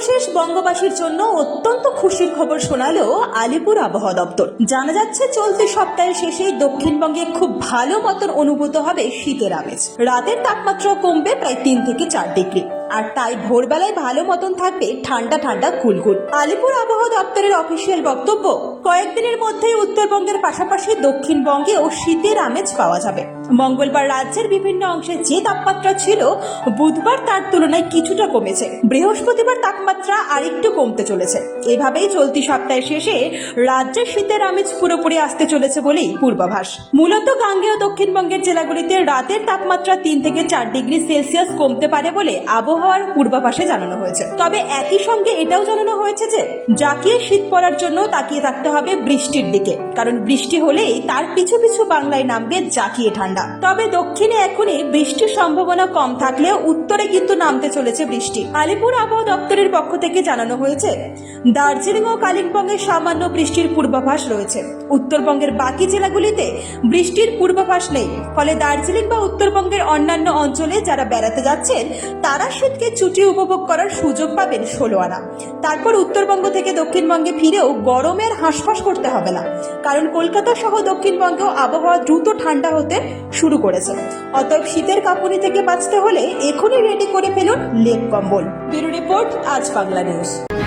সর্বশেষ বঙ্গবাসীর জন্য অত্যন্ত খুশির খবর শোনালো আলিপুর আবহাওয়া দপ্তর। জানা যাচ্ছে, চলতি সপ্তাহের শেষে দক্ষিণবঙ্গে খুব ভালো মতন অনুভূত হবে শীতের আমেজ। রাতের তাপমাত্রা কমবে প্রায় তিন থেকে চার ডিগ্রি। আর তাই ভোরবেলায় ভালো মতন থাকবে ঠান্ডা ঠান্ডা কুলকুল আলিপুর আবহাওয়া দপ্তরের অফিসিয়াল বক্তব্য, কয়েকদিনের মধ্যেই উত্তরবঙ্গের পাশাপাশি দক্ষিণবঙ্গেও শীতের আমেজ পাওয়া যাবে। মঙ্গলবার রাজ্যের বিভিন্ন অংশে যে তাপমাত্রা ছিল, বুধবার তার তুলনায় কিছুটা কমেছে। বৃহস্পতিবার তাপমাত্রা আরেকটু কমতে চলেছে। এভাবেই চলতি সপ্তাহের শেষে রাজ্যের শীতের আমেজ পুরোপুরি আসতে চলেছে বলেই পূর্বাভাস। মূলত গাঙ্গেয় দক্ষিণবঙ্গের জেলাগুলিতে রাতের তাপমাত্রা তিন থেকে চার ডিগ্রি সেলসিয়াস কমতে পারে বলে আবহাওয়ার পূর্বাভাসে জানানো হয়েছে। তবে একই সঙ্গে এটাও জানানো হয়েছে যে জাকিয়ে শীত পড়ার জন্য তাকিয়ে থাকতে হবে বৃষ্টির দিকে। কারণ বৃষ্টি হলেই তার পিছু পিছু বাংলায় নামবে জাকিয়ে ঠান্ডা। তবে দক্ষিণে এখনই বৃষ্টির সম্ভাবনা কম থাকলেও উত্তরে কিন্তু নামতে চলেছে বৃষ্টি। আলিপুর আবহাওয়া দপ্তরের পক্ষ থেকে জানানো হয়েছে দার্জিলিং ও কালিম্পংয়ে সামান্য বৃষ্টির পূর্বাভাস রয়েছে। উত্তরবঙ্গের বাকি জেলাগুলিতে বৃষ্টির পূর্বাভাস নেই। ফলে দার্জিলিং বা উত্তরবঙ্গের অন্যান্য অঞ্চলে যারা বেড়াতে যাচ্ছেন, তারা শীতকে ছুটি উপভোগ করার সুযোগ পাবেন ষোলো আনা তারপর উত্তরবঙ্গ থেকে দক্ষিণবঙ্গে ফিরেও গরমের হাঁসফাঁস করতে হবে না। কারণ কলকাতা সহ দক্ষিণবঙ্গেও আবহাওয়া দ্রুত ঠান্ডা হতে শুরু করেছে। অতএব শীতের কাঁপুনি থেকে বাঁচতে হলে এখনই রেডি করে ফেলুন লেপ কম্বল। ব্যুরো রিপোর্ট, আজ বাংলা নিউজ।